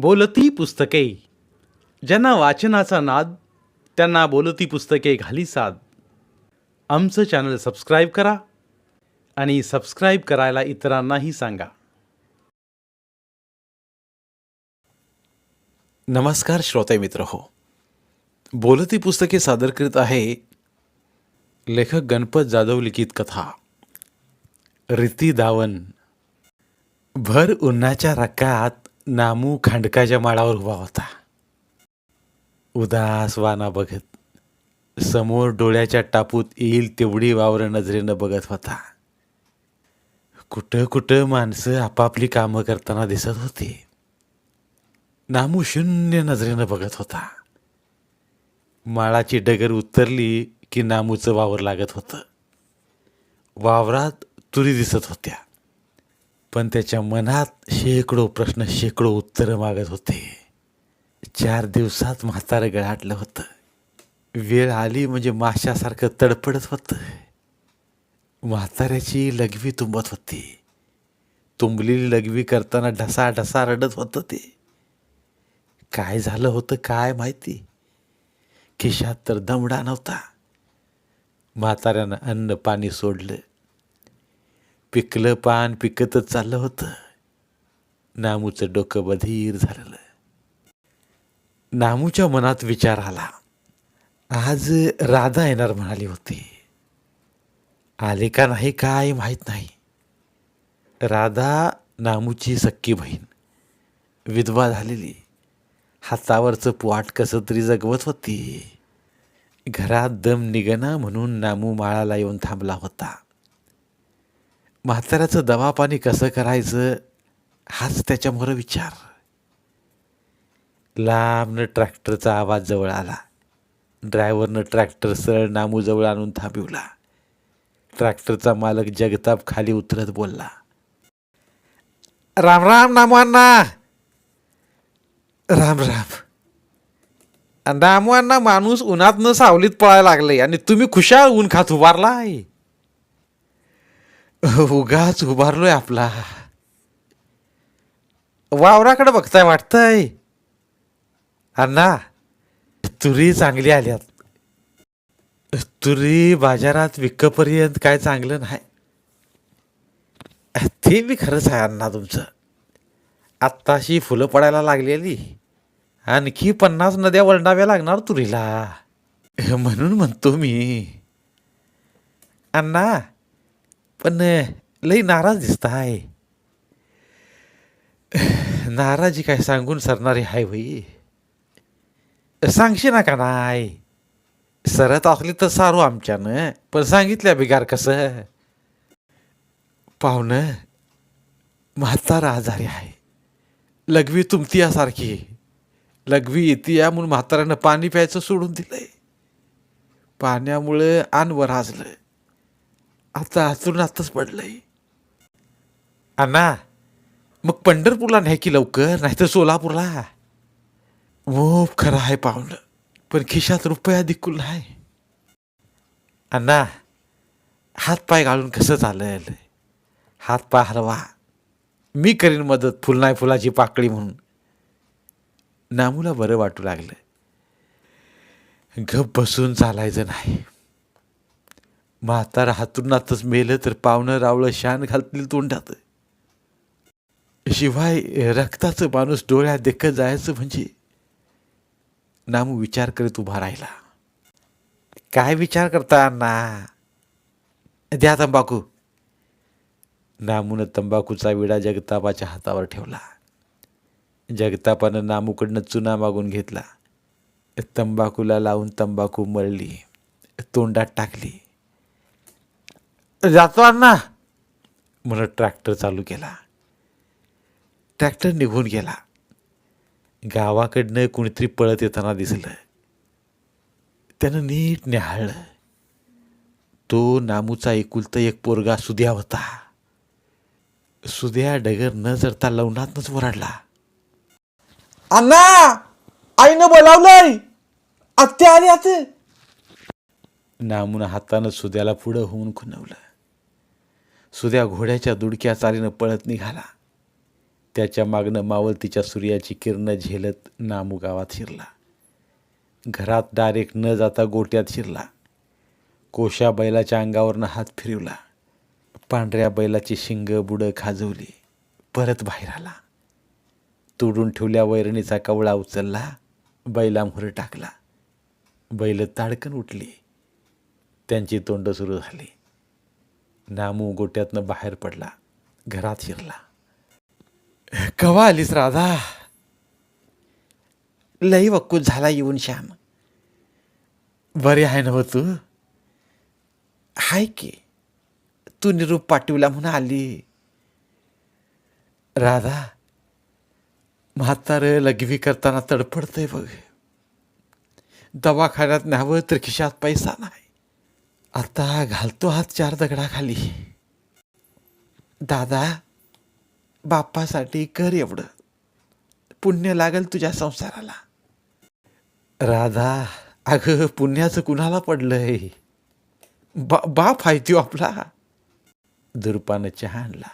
बोलती पुस्तके. ज्यांना वाचनाचा नाद त्यांना बोलती पुस्तके घाली साद. आमचं चॅनल सबस्क्राईब करा आणि सबस्क्राईब करायला इतरांनाही सांगा. नमस्कार श्रोते मित्र हो. बोलती पुस्तके सादर करीत आहे लेखक गणपत जाधव लिखित कथा. रिती दावन. भर उन्हाच्या रकात नामू खांडकाच्या माळावर उभा होता. उदास वाना बघत समोर डोळ्याच्या टापूत येईल तेवढी वावर नजरेनं बघत होता. कुठं कुठं माणसं आपापली कामं करताना दिसत होती. नामू शून्य नजरेनं बघत होता. माळाची डगर उतरली की नामूचं वावर लागत होतं. वावरात तुरी दिसत होत्या. पण त्याच्या मनात शेकडो प्रश्न शेकडो उत्तरं मागत होते. चार दिवसात म्हातारं गळाटलं होतं. वेळ आली म्हणजे माशासारखं तडपडत होतं. म्हाताऱ्याची लघवी तुंबत होती. तुंबलेली लघवी करताना ढसा ढसा रडत होतं ते. काय झालं होतं काय माहिती? खिशात तर दमडा नव्हता. म्हाताऱ्यानं अन्न पाणी सोडलं. पिकलं पान पिकतच चाललं होतं. नामूचं डोकं बधीर झालेलं. नामूच्या मनात विचार आला. आज राधा येणार म्हणाली होती. आले का नाही काय माहीत नाही. राधा नामूची सक्की बहीण. विधवा झालेली. हातावरचं पोट कसं तरी जगवत होती. घरात दम निघना म्हणून नामू माळाला येऊन थांबला होता. म्हाताऱ्याचं दवापाणी कसं करायचं हाच त्याच्यामुळं विचार. लांबनं ट्रॅक्टरचा आवाज जवळ आला. ड्रायव्हरनं ट्रॅक्टर सरळ नामूजवळ आणून थांबिवला. ट्रॅक्टरचा मालक जगताप खाली उतरत बोलला राम राम नामवांना राम राम. नामवांना माणूस उन्हात न सावलीत पळायला लागले आणि तुम्ही खुशाल ऊन खात उभारलाय. उगाच उभारलोय आपला. वावराकडे बघताय वाटतंय. अण्णा तुरी चांगली आल्यात. तुरी बाजारात विकपर्यंत काय चांगलं नाही. ते बी खरंच आहे अण्णा तुमचं. आत्ताशी फुलं पडायला लागलेली. आणखी पन्नास नद्या वळणाव्या लागणार तुरीला. म्हणून म्हणतो मी. अण्णा पण लई नाराज दिसताय नाराजी काय सांगून सरणारी हाय भाई सांगशी ना का नाही सरत असली तर सारू आमच्यानं पण सांगितल्या बिगार कसं पाहुणं म्हातारा आजारी आहे लघवी तुमतीयासारखी लघवी येते या म्हणून म्हाताऱ्यानं पाणी प्यायचं सोडून दिलंय पाण्यामुळं आणवर वराजलं आता अजून आताच पडलंय. अण्णा मग पंढरपूरला नाही की लवकर नाही तर सोलापूरला. हो खरं आहे पाहुणं पण खिशात रुपया दिकुल नाही. अण्णा हात पाय घालून कसं चालेल? हात पाय हलवा. मी करीन मदत फुल नाही फुलाची पाकळी म्हणून. नामूला बरं वाटू लागलं. गप बसून चालायचं नाही. म्हातारा हातूनातच मेलं तर पाहुणं रावळं शान घालतील तोंडात. शिवाय रक्ताचं माणूस डोळ्यात देखत जायचं म्हणजे? नामू विचार करीत उभा राहिला. काय विचार करता अण्णा? द्या तंबाखू. नामूनं तंबाखूचा विडा जगतापाच्या हातावर ठेवला. जगतापानं नामूकडनं चुना मागून घेतला. तंबाखूला लावून तंबाखू मळली. तोंडात टाकली. जातो अण्णा म्हणत ट्रॅक्टर चालू केला. ट्रॅक्टर निघून गेला. गावाकडनं कुणीतरी पळत येताना दिसलं. त्यानं नीट निहाळलं तो नामूचा एकुलता एक पोरगा सुद्या होता. सुद्या डगर न जरता लवणातनच वराडला अण्णा आईनं बोलावलंय. आत्या आली आते. नामून हातानं सुद्याला पुढं होऊन खुणवलं. सुद्या घोड्याच्या दुडक्या चालीनं पळत निघाला. त्याच्या मागणं मावळतीच्या सूर्याची किरणं झेलत नामू गावात शिरला. घरात डायरेक्ट न जाता गोट्यात शिरला. कोशा बैलाच्या अंगावरनं हात फिरवला. पांढऱ्या बैलाची शिंग बुडं खाजवली. परत बाहेर आला. तोडून ठेवल्या वैरणीचा कवळा उचलला. बैलामोहर टाकला. बैल ताडकन उठली. त्यांची तोंड सुरू झाली. नामू गोट्यातनं बाहेर पडला. घरात शिरला कवा आलीस राधा? लई वक्कूत झाला येऊन श्याम. बरे आहे ना हो तू? हाय की. तू निरूप पाठविला म्हणून आली. राधा म्हातार लघवी करताना तडफडतंय बघ. दवाखान्यात न्यावं तर खिशात पैसा नाही. आता घालतो हात चार दगडाखाली. दादा बाप्पासाठी कर एवढं. पुण्य लागल तुझ्या संसाराला. राधा अगं पुण्याचं कुणाला पडलंय? बा बाप आहे त्यो आपला. दुर्पानं चहा आणला.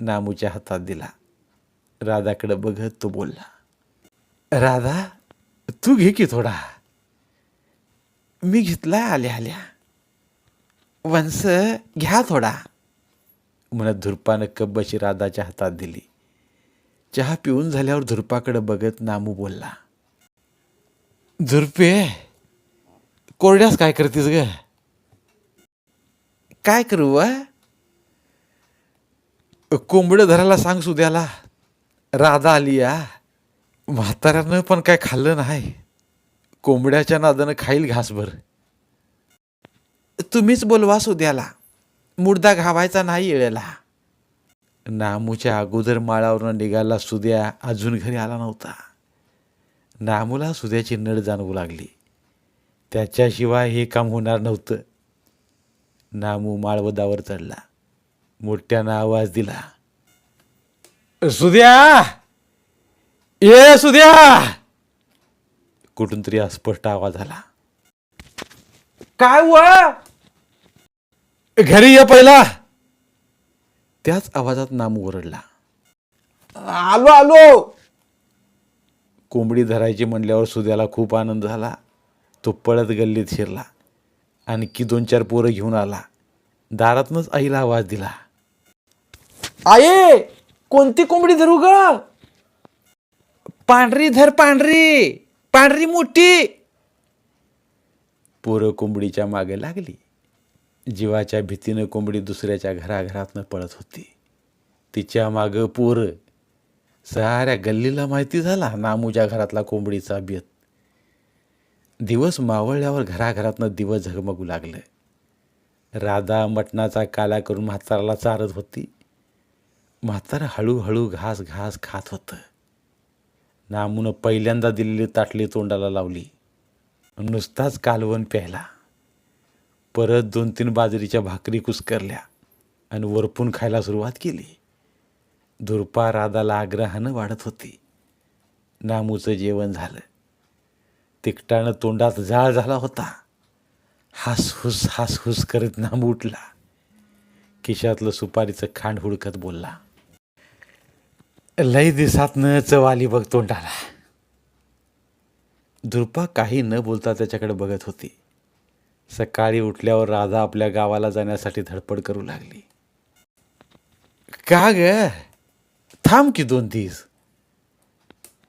नामूच्या हातात दिला. राधाकडे बघत तो बोलला राधा तू घे की थोडा. मी घेतला आल्या आल्या. वंस घ्या थोडा. म्हणत धुरपानं कब्बशी राधाच्या हातात दिली. चहा पिऊन झाल्यावर धुरपाकडे बघत नामू बोलला धुरपे कोरड्यास काय करतीस ग? काय करू व? कोंबडं धरायला सांग सुद्याला. राधा आली या म्हाताऱ्यानं पण काय खाल्लं नाही. कोंबड्याच्या नादानं खाईल घासभर. तुम्हीच बोलवा सुद्याला. मुर्दा घावायचा नाही येळेला. नामूच्या अगोदर माळावरून निघाला सुद्या अजून घरी आला नव्हता. नामूला सुद्याची नड जाणवू लागली. त्याच्याशिवाय हे काम होणार नव्हतं. नामू माळवदावर चढला. मोठ्यानं आवाज दिला. सुद्या! ये सुद्या! कुठून तरी अस्पष्ट आवाज आला. काय व? घरी ये पहिला. त्याच आवाजात नामू ओरडला. आलो आलो. कोंबडी धरायची म्हणल्यावर सुद्याला खूप आनंद झाला. तो पळत गल्लीत शिरला. आणखी दोन चार पोरं घेऊन आला. दारातनंच आईला आवाज दिला. आहे कोणती कोंबडी धरू ग? पांढरी धर पांढरी. पांढरी मोठी. पोरं कोंबडीच्या मागे लागली. जीवाच्या भीतीनं कोंबडी दुसऱ्याच्या घराघरातनं पळत होती. तिच्या मागं पोरं. साऱ्या गल्लीला माहिती झाला नामूच्या घरातला कोंबडीचा बेत. दिवस मावळल्यावर घराघरातनं दिवस झगमगू लागलं. राधा मटणाचा काला करून म्हाताराला चारत होती. म्हातारा हळूहळू घास घास खात होतं. नामूनं पहिल्यांदा दिलेली ताटली तोंडाला लावली. नुसताच कालवण प्यायला. परत दोन तीन बाजरीच्या भाकरी कुस्करल्या आणि वरपून खायला सुरुवात केली. धुरपा राधाला आग्रहानं वाढत होती. नामूचं जेवण झालं. तिकटानं तोंडात जाळ झाला होता. हासहूस हासहूस करत नामू उठला. खिशातलं सुपारीचं खांड हुडकत बोलला. लई दिवसातनं चव आली बघ तोंडाला. दुर्पा काही न बोलता त्याच्याकडे बघत होती. सकाळी उठल्यावर राधा आपल्या गावाला जाण्यासाठी धडपड करू लागली. का ग? थांब की दोन दिस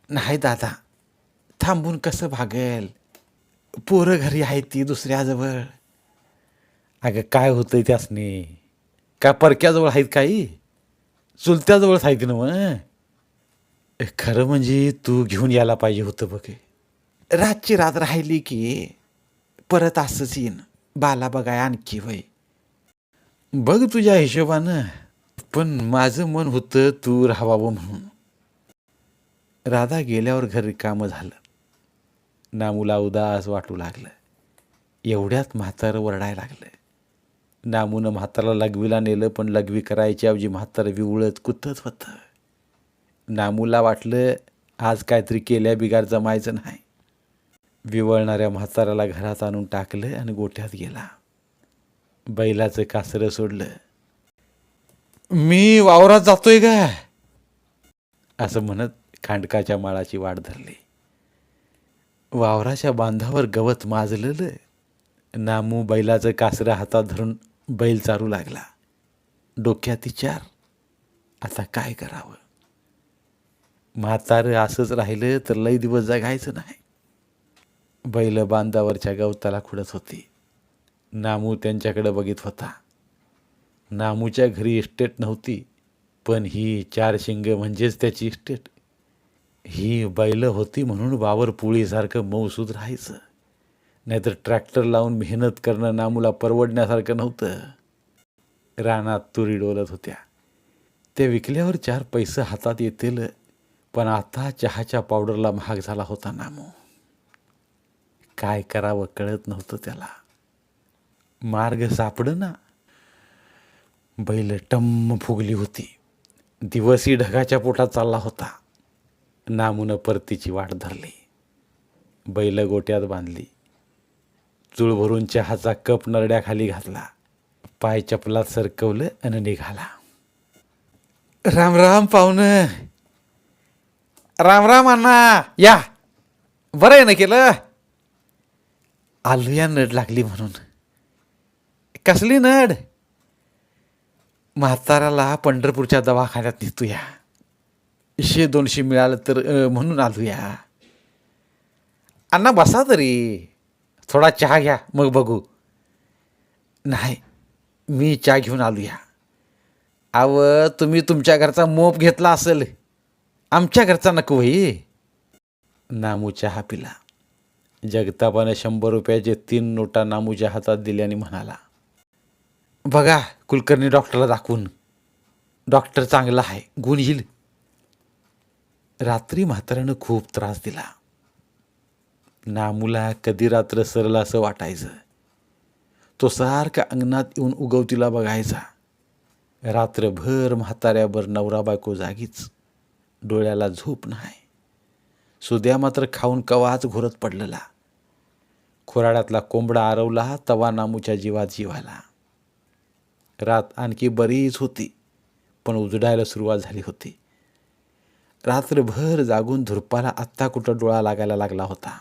नाही दादा थांबून कसं भागेल? पोरं घरी आहेत ती दुसऱ्याजवळ. अगं काय होतंय त्यासने? का परक्याजवळ आहेत काही? चुलत्याजवळ आहेत ना मग खरं म्हणजे तू घेऊन यायला पाहिजे होतं बघ. रातची रात राहिली की परत असंच येईन. बाला बघाय आणखी वय बघ तुझ्या हिशोबानं पण माझं मन होतं तू राहावं म्हणून. राधा गेल्यावर घर रिकामं झालं. नामूला उदास वाटू लागलं. एवढ्यात म्हातारं वरडाय लागलं. नामूनं म्हातारा लघवीला नेलं पण लघवी करायच्या ऐवजी म्हातारं विवळत कुतत होतं. नामूला वाटलं आज काहीतरी केल्या बिगार जमायचं नाही. विवळणाऱ्या म्हाताऱ्याला घरात आणून टाकलं आणि गोठ्यात गेला. बैलाचं कासरं सोडलं. मी वावरात जातोय का असं म्हणत खांडकाच्या माळाची वाट धरली. वावराच्या बांधावर गवत माजलेलं नामू बैलाचं कासरं हातात धरून बैल चारू लागला. डोक्यात विचार आता काय करावं? म्हातारं असंच राहिलं तर लई दिवस जगायचं नाही. बैल बांधावरच्या गवताला खुडत होती. नामू त्यांच्याकडे बघित होता. नामूच्या घरी इस्टेट नव्हती पण ही चार शिंग म्हणजेच त्याची इस्टेट ही बैल होती म्हणून वावर पोळीसारखं मऊसूद राहायचं. नाहीतर ट्रॅक्टर लावून मेहनत करणं नामूला परवडण्यासारखं नव्हतं. रानात तुरी डोलत होत्या. ते विकल्यावर चार पैसे हातात येतील पण आता चहाच्या पावडरला महाग झाला होता नामू. काय करावं कळत नव्हतं त्याला. मार्ग सापडना. बैल टम्म फुगली होती. दिवसही ढगाच्या पोटात चालला होता. नामूनं परतीची वाट धरली. बैल गोट्यात बांधली. चूळ भरून चहाचा कप नरड्याखाली घातला. पाय चपलात सरकवलं आणि निघाला. राम राम पाहुणं. राम राम अण्णा. या. बरं आहे ना केलं? आलुया नड लागली म्हणून. कसली नड? म्हाताऱ्याला पंढरपूरच्या दवाखान्यात नेतूया. शे दोनशे मिळालं तर म्हणून आलूया. अण्णा बसा तरी. थोडा चहा घ्या मग बघू. नाही मी चहा घेऊन आलूया. आव तुम्ही तुमच्या घरचा मोप घेतला असेल. आमच्या घरचा नको वही नामू चहा पिला. जगतापानं शंभर रुपयाचे तीन नोटा नामूच्या हातात दिल्याने म्हणाला बघा कुलकर्णी डॉक्टरला दाखवून. डॉक्टर चांगला आहे गुण येईल. रात्री म्हाताऱ्यानं खूप त्रास दिला. नामूला कधी रात्र सरला असं वाटायचं. तो सारखा अंगणात येऊन उगवतीला बघायचा. रात्रभर म्हाताऱ्यावर नवरा बायको जागीच. डोळ्याला झोप नाही. सुद्या मात्र खाऊन कवाच घोरत पडलेला. खुराडातला कोंबडा आरवला तवा नामूच्या जीवात जीवाला. रात आणखी बरीच होती पण उजडायला सुरुवात झाली होती. रात्रभर जागून धुरपाला आत्ता कुठं डोळा लागायला लागला होता.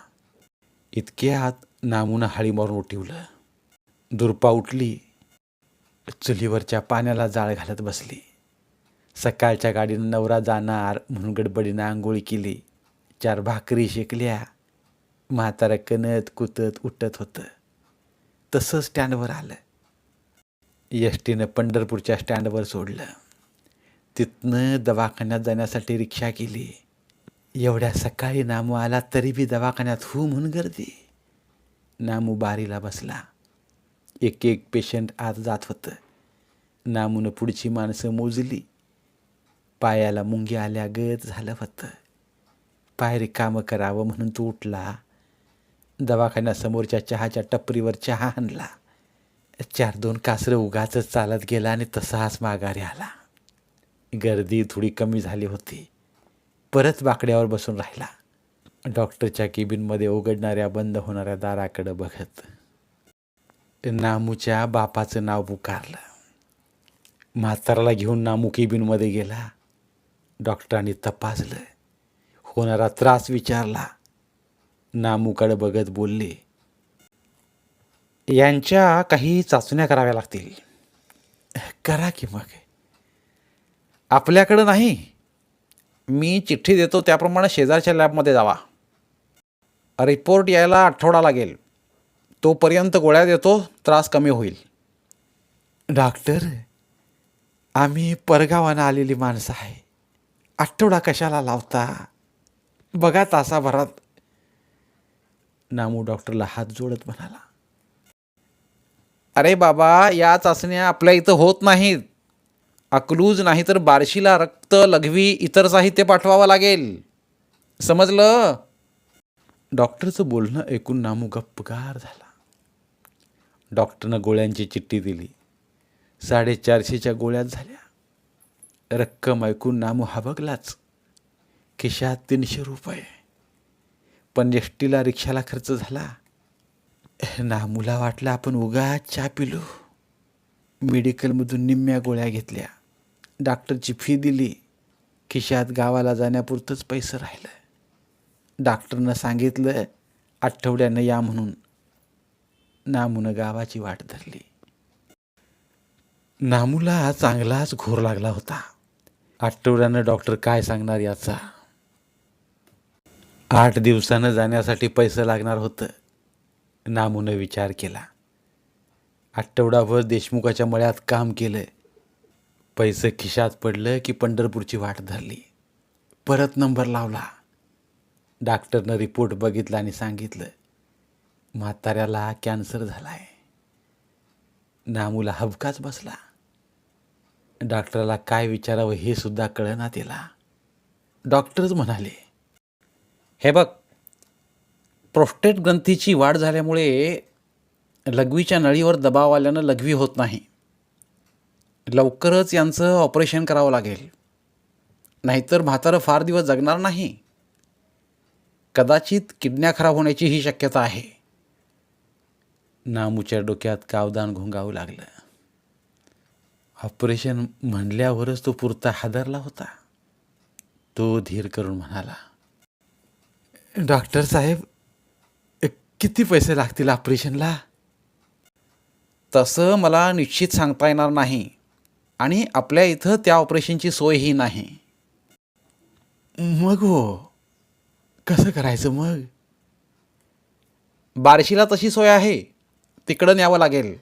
इतक्यात नामूनं हाळी मारून उठवलं. दुर्पा उठली चुलीवरच्या पाण्याला जाळ घालत बसली. सकाळच्या गाडीनं नवरा जाणार म्हणून गडबडीनं आंघोळी केली. चार भाकरी शेकल्या. म्हातारा कणत कुतत उठत होतं. तसं स्टँडवर आलं. एस टीनं पंढरपूरच्या स्टँडवर सोडलं. तिथनं दवाखान्यात जाण्यासाठी रिक्षा केली. एवढ्या सकाळी नामू आला तरी बी दवाखान्यात हू म्हणून गर्दी. नामू बारीला बसला. एक एक पेशंट आत जात होतं. नामूनं पुढची माणसं मोजली. पायाला मुंगी आल्या गत झालं होतं. पाय रिकामं करावं म्हणून तो उठला. दवाखान्यासमोरच्या चहाच्या टपरीवर चहा आणला. चार दोन कासरं उगाच चालत गेला आणि तसाच माघारी आला. गर्दी थोडी कमी झाली होती. परत बाकड्यावर बसून राहिला. डॉक्टरच्या केबिनमध्ये उघडणाऱ्या बंद होणाऱ्या दाराकडं बघत नामूच्या बापाचं नाव पुकारलं. म्हाताराला घेऊन नामू केबिनमध्ये गेला. डॉक्टरांनी तपासलं. होणारा त्रास विचारला नामूकडे बघत बोलले यांच्या काही चाचण्या कराव्या लागतील. करा की मग. आपल्याकडं नाही. मी चिठ्ठी देतो त्याप्रमाणे शेजारच्या लॅबमध्ये जावा. रिपोर्ट यायला आठवडा लागेल. तोपर्यंत गोळ्या देतो त्रास कमी होईल. डॉक्टर आम्ही परगावानं आलेली माणसं आहे. आठवडा कशाला लावता? बघा तासाभरात. नामू डॉक्टरला हात जोडत म्हणाला. अरे बाबा या चाचण्या आपल्या इथं होत नाहीत. अकलूज नाही तर बार्शीला रक्त लघवी इतर साहित्य पाठवावं लागेल. समजलं? डॉक्टरचं बोलणं ऐकून नामू गप्पगार झाला. डॉक्टरनं गोळ्यांची चिठ्ठी दिली. साडेचारशेच्या गोळ्यात झाल्या. रक्कम ऐकून नामू हाबगलाच खिशात तीनशे रुपये. पण एसटीला रिक्षाला खर्च झाला. नामूला वाटलं आपण उगाच चहा पिलो. मेडिकलमधून निम्म्या गोळ्या घेतल्या. डॉक्टरची फी दिली. खिशात गावाला जाण्यापुरतंच पैसे राहिलं. डॉक्टरनं सांगितलं आठवड्यानं या म्हणून. नामूनं गावाची वाट धरली. नामूला चांगलाच घोर लागला होता. आठवड्यानं डॉक्टर काय सांगणार याचा? आठ दिवसानं जाण्यासाठी पैसे लागणार होतं. नामूनं विचार केला. आठवडाभर देशमुखाच्या मळ्यात काम केलं. पैसे खिशात पडलं की पंढरपूरची वाट धरली. परत नंबर लावला. डॉक्टरनं रिपोर्ट बघितला आणि सांगितलं म्हाताऱ्याला कॅन्सर झालाय. नामूला हबकाच बसला. डॉक्टरला काय विचारावं हे सुद्धा कळना तिला. डॉक्टरच म्हणाले हे बघ प्रोस्टेट ग्रंथीची वाढ झाल्यामुळे लघवीच्या नळीवर दबाव आल्यानं लघवी होत नाही. लवकरच यांचं ऑपरेशन करावं लागेल. नाहीतर म्हातारं फार दिवस जगणार नाही. कदाचित किडन्या खराब होण्याची ही शक्यता आहे. नामूच्या डोक्यात कावदान घोंगावू लागलं. ऑपरेशन म्हणल्यावरच तो पुरता हादरला होता. तो धीर करून म्हणाला डॉक्टर साहेब किती पैसे लागतील ऑपरेशनला? तसं मला निश्चित सांगता येणार नाही. आणि आपल्या इथं त्या ऑपरेशनची सोयही नाही. मग हो. कसं करायचं मग? बार्शीला तशी सोय आहे. तिकडं न्यावं लागेल.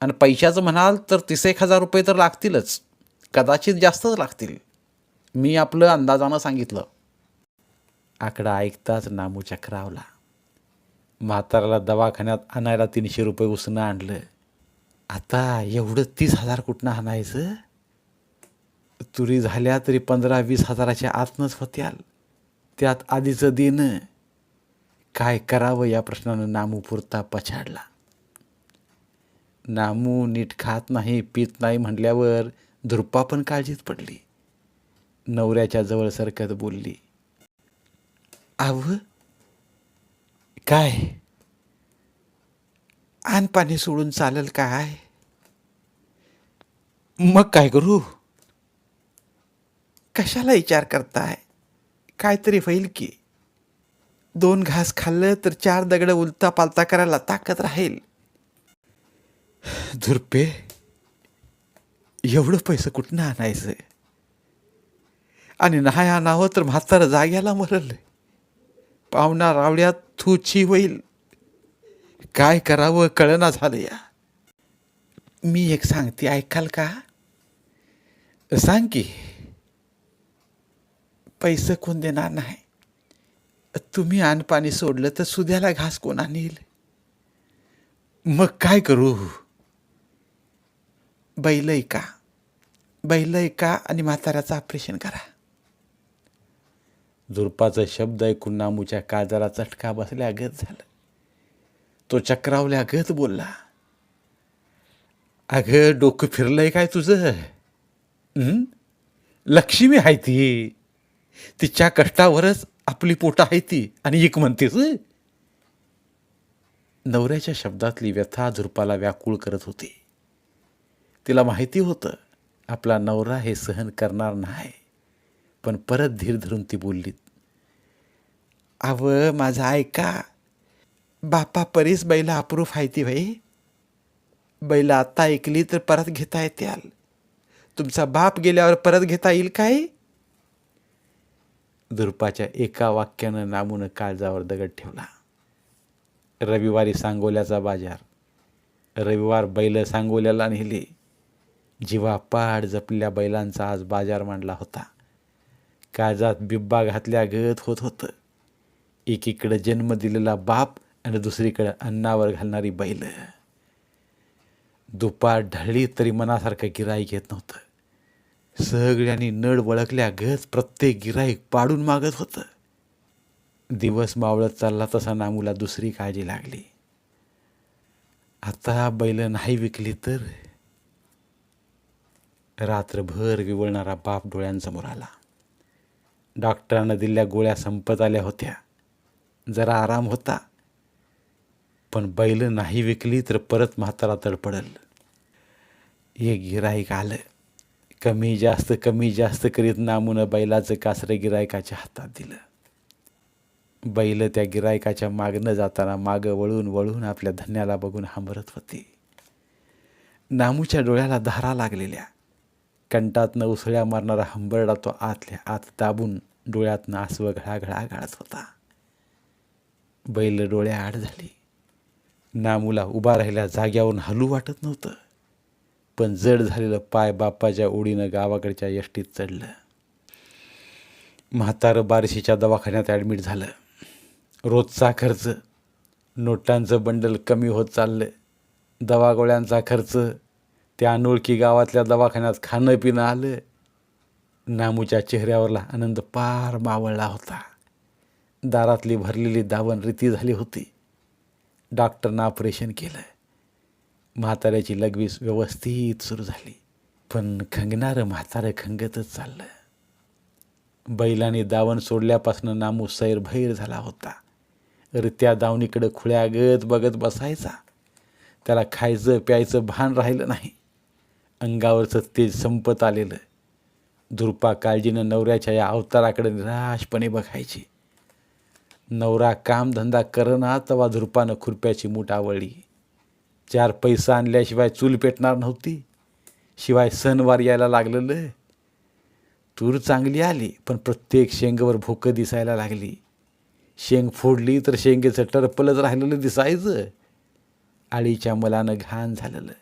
आणि पैशाचं म्हणाल तर तीस एक हजार रुपये तर लागतीलच. कदाचित जास्तच लागतील. मी आपलं अंदाजानं सांगितलं. आकडा ऐकताच नामू चक्रावला. म्हाताराला दवाखान्यात आणायला तीनशे रुपये उसणं आणलं. आता एवढं तीस हजार कुठनं आणायचं? तुरी झाल्या तरी पंधरा वीस हजाराच्या आतनंच होत्याल. त्यात आधीचं देणं. काय करावं या प्रश्नानं नामू पुरता पछाडला. नामू नीट खात नाही पित नाही म्हटल्यावर धुरपा पण काळजीत पडली. नवऱ्याच्या जवळ सरकत बोलली आव काय आण पाणी सोडून चालेल काय मग काय करू कशाला विचार करताय काहीतरी होईल की दोन घास खाल्लं तर चार दगड उलता पालता करायला ताकद राहील धुरपे एवढं पैसे कुठनं आणायचं आणि नाही आणावं तर म्हातारं जाग्याला मरल पाहुणा रावड्यात थुची होईल. काय करावं कळना झालं या. मी एक सांगते ऐकाल का? सांग की पैसे कोण देणार नाही. तुम्ही अन्नपाणी सोडलं तर सुद्याला घास कोण आणील? मग काय करू? बैल का बैलय का आणि म्हाताऱ्याचं ऑपरेशन करा. झुरपाचा शब्द ऐकून नामूच्या काजाला चटका बसल्या गत झालं. तो चक्रावल्या गत बोलला अगं डोकं फिरलंय काय तुझं? लक्ष्मी आहे ती. तिच्या कष्टावरच आपली पोटं आहे ती. आणि एक म्हणतेस नवऱ्याच्या शब्दातली व्यथा झुरपाला व्याकुळ करत होती. तिला माहिती होतं आपला नवरा हे सहन करणार नाही. पण परत धीर धरून ती बोलली आव माझा ऐका बापा परीस बैला अप्रूफ आहे ती भाई बैला आत्ता ऐकली तर परत घेता येत्याल तुमचा बाप गेल्यावर परत घेता येईल काय? दुर्पाच्या एका वाक्यानं नामूनं काळजावर दगड ठेवला. रविवारी सांगोल्याचा बाजार. रविवार बैल सांगोल्याला नेली. जीवापाड जपल्या बैलांचा आज बाजार मांडला होता. काळजात बिब्बा घातल्या गत होत होतं. एकीकडं जन्म दिलेला बाप आणि दुसरीकडं अन्नावर घालणारी बैल. दुपार ढळली तरी मनासारखं गिराईक येत नव्हतं. सगळ्यांनी नड वळखल्या गत प्रत्येक गिराईक पाडून मागत होतं. दिवस मावळत चालला तसा नामूला दुसरी काळजी लागली. आता बैल नाही विकली तर रात्रभर विवळणारा बाप डोळ्यांसमोर आला. डॉक्टरानं दिलेल्या गोळ्या संपत आल्या होत्या. जरा आराम होता. पण बैल नाही विकली तर परत म्हातारा तडपडल. एक गिराईक आलं. कमी जास्त कमी जास्त करीत नामूनं बैलाचं कासरं गिरायकाच्या हातात दिलं. बैल त्या गिरायकाच्या मागनं जाताना मागं वळून वळून आपल्या धन्याला बघून हांबरत होते. नामूच्या डोळ्याला धारा लागलेल्या. कंटातनं उसळ्या मारणारा हंबरडा तो आतल्या आत दाबून डोळ्यातनं आसवं घळाघळा गाळत होता. बैल डोळ्या आड झाली. नामूला उभा राहिल्या जाग्यावरून हलू वाटत नव्हतं. पण जड झालेलं पाय बापाच्या ओढीनं गावाकडच्या यष्टीत चढलं. म्हातारं बारशीच्या दवाखान्यात ॲडमिट झालं. रोजचा खर्च नोटांचं बंडल कमी होत चाललं. दवागोळ्यांचा खर्च त्या अनोळखी गावातल्या दवाखान्यात खाणं पिणं आलं. नामूच्या चेहऱ्यावरला आनंद पार मावळला होता. दारातली भरलेली दावण रीती झाली होती. डॉक्टरनं ऑपरेशन केलं. म्हाताऱ्याची लगवीस व्यवस्थित सुरू झाली. पण खंगणारं म्हातारं खंगतच चाललं. बैलाने दावण सोडल्यापासून नामू सैरभैर झाला होता. रित्या दावणीकडं खुळ्यागत बघत बसायचा. त्याला खायचं प्यायचं भान राहिलं नाही. अंगावरचं तेज संपत आलेलं धुरपा काळजीनं नवऱ्याच्या या अवताराकडे निराशपणे बघायची. नवरा कामधंदा करना तवा धुरपानं खुरप्याची मूठ आवळली. चार पैसा आणल्याशिवाय चूल पेटणार नव्हती. शिवाय सणवार यायला लागलेलं तूर चांगली आली पण प्रत्येक शेंगवर भोकं दिसायला लागली. शेंग फोडली तर शेंगेचं टरपलच राहिलेलं दिसायचं. आळीच्या मलानं घाण झालेलं.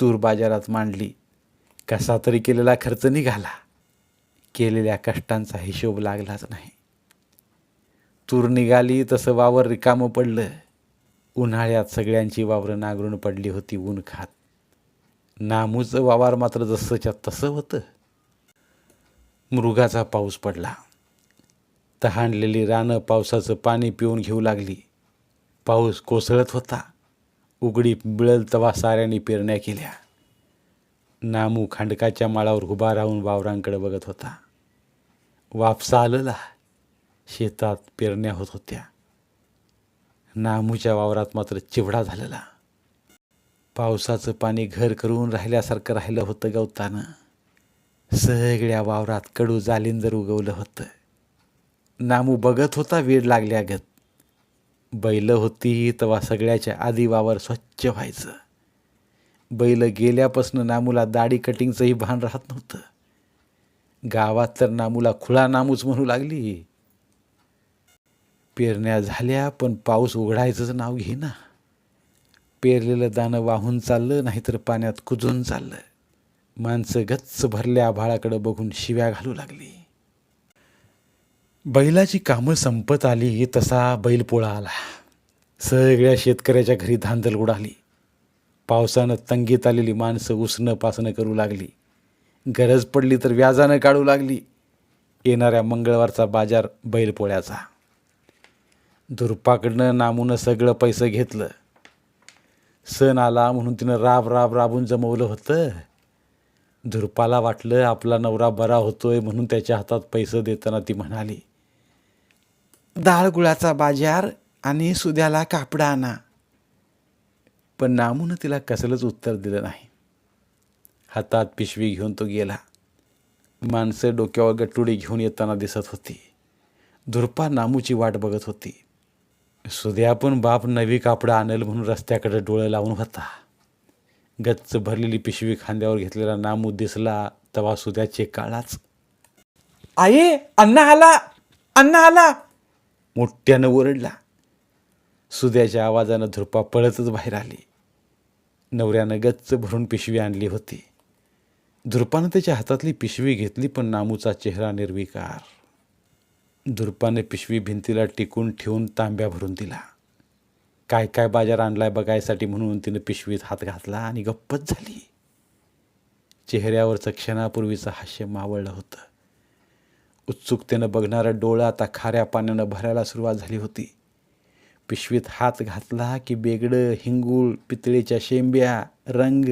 तूर बाजारात मांडली. कसा तरी केलेला खर्च निघाला. केलेल्या कष्टांचा हिशोब लागलाच नाही. तूर निघाली तसं वावर रिकामं पडलं. उन्हाळ्यात सगळ्यांची वावरं नांगरून पडली होती ऊन खात. नामूचं वावर मात्र जसंच्या तसं होतं. मृगाचा पाऊस पडला. तहानलेली रानं पावसाचं पाणी पिऊन घेऊ लागली. पाऊस कोसळत होता. उघडी मिळल तवा साऱ्यांनी पेरण्या केल्या. नामू खांडकाच्या माळावर उभा राहून वावरांकडे बघत होता. वापसा आलेला शेतात पेरण्या होत होत्या. नामूच्या वावरात मात्र चिवडा झालेला. पावसाचं पाणी घर करून राहिल्यासारखं राहिलं होतं गवतानं. सगळ्या वावरात कडू जालिंदर उगवलं होतं. नामू बघत होता वेळ लागल्यागत बैल होती तेव्हा सगळ्याच्या आधी वावर स्वच्छ व्हायचं. बैल गेल्यापासून नामूला दाढी कटिंगचंही भान राहत नव्हतं. गावात तर नामूला खुळा नामूच म्हणू लागली. पेरण्या झाल्या पण पाऊस उघडायचंच नाव घेना पेरलेलं दाणं वाहून चाललं नाहीतर पाण्यात कुजून चाललं. माणसं गच्च भरल्या आभाळाकडं बघून शिव्या घालू लागली. बैलाची कामं संपत आली तसा बैलपोळा आला. सगळ्या शेतकऱ्याच्या घरी धांदल उडाली पावसानं तंगीत आलेली माणसं उसणं पासणं करू लागली. गरज पडली तर व्याजानं काढू लागली. येणाऱ्या मंगळवारचा बाजार बैलपोळ्याचा दुर्पाकडनं नामूनं सगळं पैसे घेतलं. सण आला म्हणून तिनं राब राब राबून जमवलं होतं. धुरपाला वाटलं आपला नवरा बरा होतोय म्हणून त्याच्या हातात पैसे देताना ती म्हणाली डाळ गुळाचा बाजार आणि सुद्याला कापडा आणा. पण नामूनं तिला कसलंच उत्तर दिलं नाही. हातात पिशवी घेऊन तो गेला. माणसं डोक्यावर गटुडी घेऊन येताना दिसत होती. धुरपा नामूची वाट बघत होती. सुद्या पण बाप नवी कापडं आणेल म्हणून रस्त्याकडे डोळे लावून होता. गच्च भरलेली पिशवी खांद्यावर घेतलेला नामू दिसला तवा सुद्याचे काळाच. आई अण्णा आला. अण्णा आला. मोठ्यानं ओरडला. सुद्याच्या आवाजानं धुरपा पळतच बाहेर आली. नवऱ्यानं गच्च भरून पिशवी आणली होती. धुरपानं त्याच्या हातातली पिशवी घेतली पण नामूचा चेहरा निर्विकार. धुरपाने पिशवी भिंतीला टिकून ठेवून तांब्या भरून दिला. काय काय बाजार आणलाय बघायसाठी म्हणून तिनं पिशवीत हात घातला आणि गप्पच झाली. चेहऱ्यावरचं क्षणापूर्वीचं हास्य मावळलं होतं. उत्सुकतेनं बघणारं डोळं आता खाऱ्या पाण्यानं भरायला सुरुवात झाली होती. पिशवीत हात घातला की बेगडं हिंगूळ पितळेच्या शेंब्या रंग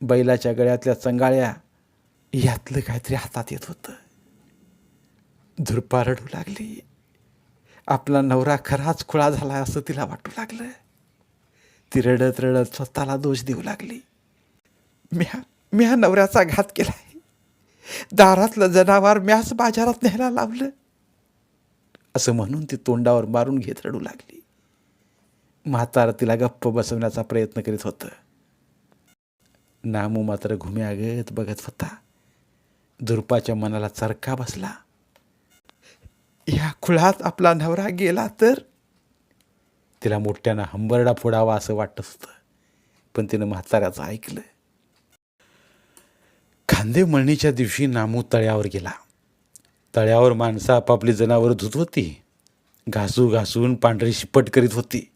बैलाच्या गळ्यातल्या चंगाळ्या यातलं काहीतरी हातात येत होतं. धुरपा रडू लागली. आपला नवरा खराच खुळा झाला असं तिला वाटू लागलं. ती रडत रडत स्वतःला दोष देऊ लागली. म्या म्या नवऱ्याचा घात केलाय. दारातलं जनावर म्याच बाजारात न्यायला लावलं. असं म्हणून ती तोंडावर मारून घेत रडू लागली. म्हातारा तिला गप्प बसवण्याचा प्रयत्न करीत होतं. नामू मात्र घुम्यागत बघत होता. दुर्पाच्या मनाला चरका बसला. या खुळात आपला नवरा गेला तर? तिला मोठ्यानं हंबरडा फोडावा असं वाटत होतं. पण तिनं म्हाताऱ्याचं ऐकलं. खांदे मळणीच्या दिवशी नामू तळ्यावर गेला. तळ्यावर माणसं आपापली जनावरं धुत होती. घासू घासून पांढरी शिपट करीत होती.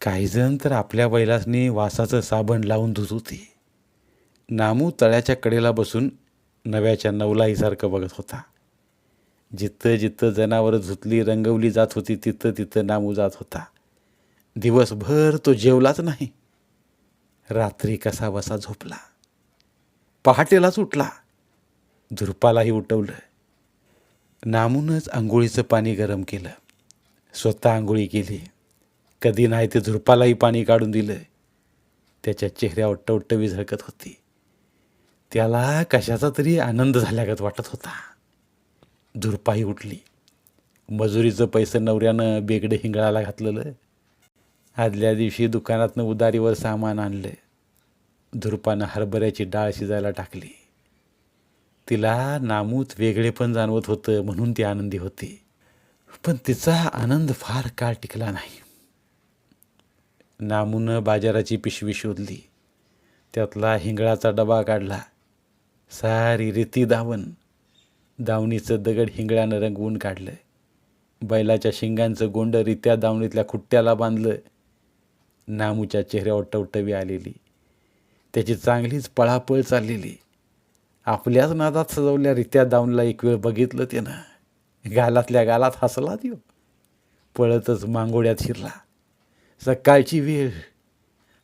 काही जण तर आपल्या बैलासनी वासाचं साबण लावून धुत होती. नामू तळ्याच्या कडेला बसून नव्याच्या नवलाईसारखं बघत होता. जिथं जिथं जनावरं धुतली रंगवली जात होती तिथं तिथं नामू जात होता. दिवसभर तो जेवलाच नाही. रात्री कसा बसा झोपला. पहाटेलाच उठला. झुरपालाही उठवलं. नामूनच आंघोळीचं पाणी गरम केलं. स्वतः आंघोळी केली. कधी नाही ते झुरपालाही पाणी काढून दिलं. त्याच्या चेहऱ्यावर टवटवी झळकत होती. त्याला कशाचा तरी आनंद झाल्यागत वाटत होता. झुरपाही उठली. मजुरीचं पैसे नवऱ्यानं बेगडे हिंगळाला घातलेलं. आदल्या दिवशी दुकानातनं उदारीवर सामान आणलं. धुरपानं हरभऱ्याची डाळ शिजायला टाकली. तिला नामूत वेगळेपण जाणवत होतं म्हणून ती आनंदी होती. पण तिचा आनंद फार काळ टिकला नाही. नामूनं बाजाराची पिशवी शोधली. त्यातला हिंगळाचा डबा काढला. सारी रीती दावण. दावणीचं दगड हिंगळ्यानं रंगवून काढलं. बैलाच्या शिंगांचं गोंड रित्या दावणीतल्या खुट्ट्याला बांधलं. नामूच्या चेहऱ्यावर टवटवी आलेली. त्याची चांगलीच पळापळ चाललेली. आपल्याच नादात सजवल्या रित्या दाऊनला एक वेळ बघितलं त्यानं. गालातल्या गालात हसला देऊ पळतच मांगोड्यात शिरला. सकाळची वेळ.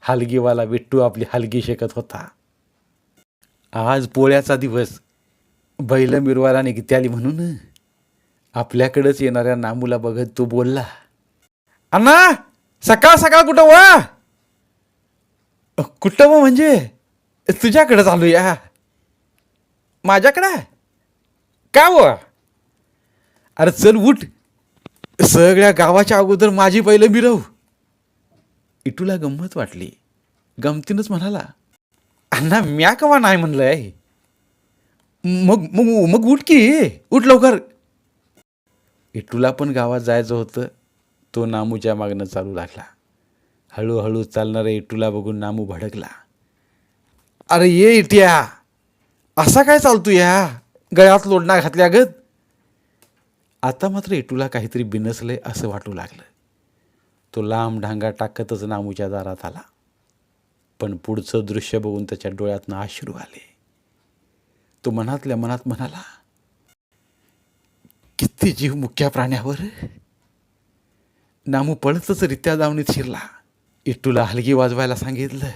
हलगीवाला विट्टू आपली हलगी शेकत होता. आज पोळ्याचा दिवस. बैल मिरवायला निघत्याली म्हणून. आपल्याकडंच येणाऱ्या नामूला बघत तो बोलला अण्णा सकाळ सकाळ कुठं वा? कुठं व म्हणजे? तुझ्याकडं चालू या. माझ्याकडं का व? अरे चल उठ. सगळ्या गावाच्या अगोदर माझी पहिलं मिरव. इटूला गंमत वाटली. गमतीनंच म्हणाला अण्णा म्या कवा नाही म्हणलंय मग मग मग उठ की. उठ लवकर. इटूला पण गावात जायचं होतं. तो नामूच्या मागणं चालू लागला. हळूहळू चालणाऱ्या इटूला बघून नामू भडकला. अरे ये इट्या असा काय चालतो या गळ्यात लोडणा घातल्या गत? आता मात्र इटूला काहीतरी बिनसलंय असं वाटू लागलं. तो लांब ढांगा टाकतच नामूच्या दारात आला. पण पुढचं दृश्य बघून त्याच्या डोळ्यातनं अश्रू आले. तो मनातल्या मनात म्हणाला किती जीव मुख्या प्राण्यावर. नामू पळतच रित्या दावणीत शिरला. इटूला हलगी वाजवायला सांगितलं.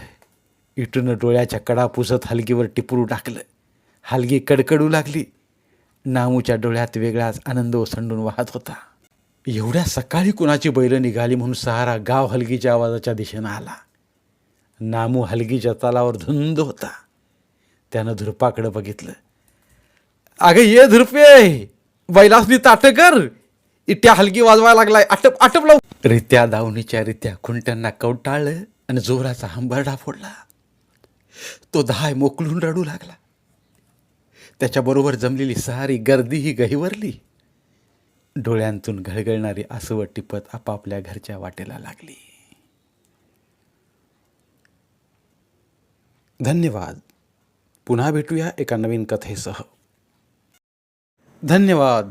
इटूनं डोळ्याच्या कडा पुसत हलगीवर टिपरू टाकलं. हलगी कडकडू लागली. नामूच्या डोळ्यात वेगळाच आनंद ओसंडून वाहत होता. एवढ्या सकाळी कुणाची बैलं निघाली म्हणून सहारा गाव हलगीच्या आवाजाच्या दिशेनं आला. नामू हलगीच्या तालावर धुंद होता. त्यानं धुरपाकडं बघितलं. अगं ये धुरपे! बैलासनी ताटं कर! इट्या हलगी वाजवायला लागलाय. आटप आटप लाव रित्या दावणीच्या रित्या खुंट्यांना कवटाळलं आणि जोराचा हंबरडा फोडला. तो धाय मोकलून रडू लागला. त्याच्याबरोबर जमलेली सारी गर्दी ही गहिवरली. डोळ्यांतून घळघळणारी आसवं टिपत आपापल्या घरच्या वाटेला लागली. धन्यवाद. पुन्हा भेटूया एका नवीन कथेसह. धन्यवाद.